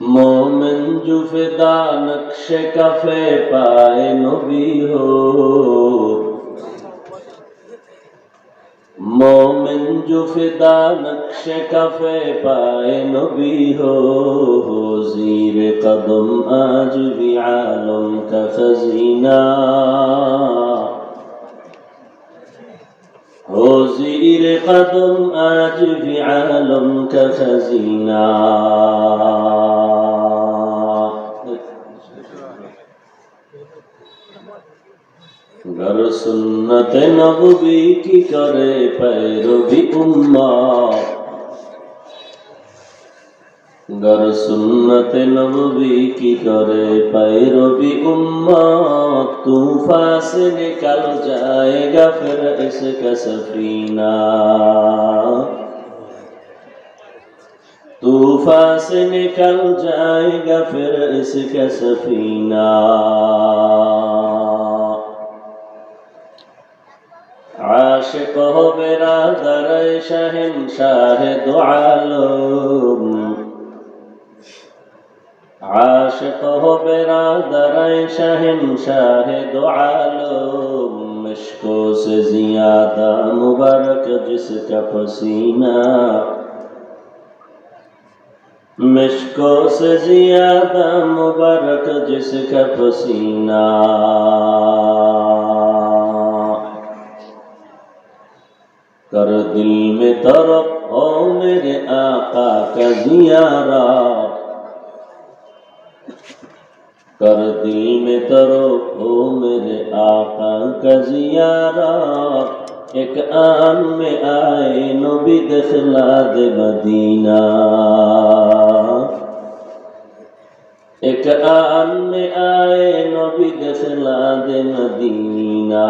মোমেন জুফেদা নকশে cafe পায় নবী হো মোমেন জুফেদা নকশে কাফে পায় নবী হো হো জির কদম আজ বি আলম কা খজিনা ہو زیر قدم آج بھی عالم गर सुन्नत नबवी की करे पैरवी उम्मा गर सुन्नत नबवी की करे पैरवी उम्मा तूफा से निकल जाएगा फिर इसका सफीना तूफा से निकल जाएगा फिर इसका सफीना عاشق ہو میرا در شہن شاہ دو عالم عاشق ہو میرا در شہن شاہ دو عالم مشکوں سے زیادہ مبارک جس کا پسینہ۔ مشکوں سے زیادہ مبارک جس کا پسینہ۔ کر دل میں طرف ہو میرے آقا کا زیارہ کر دل میں طرف ہو میرے آقا کا زیارہ ایک آن میں آئے نبی دخلا دے مدینہ ایک آن میں آئے نبی دخلا دے مدینہ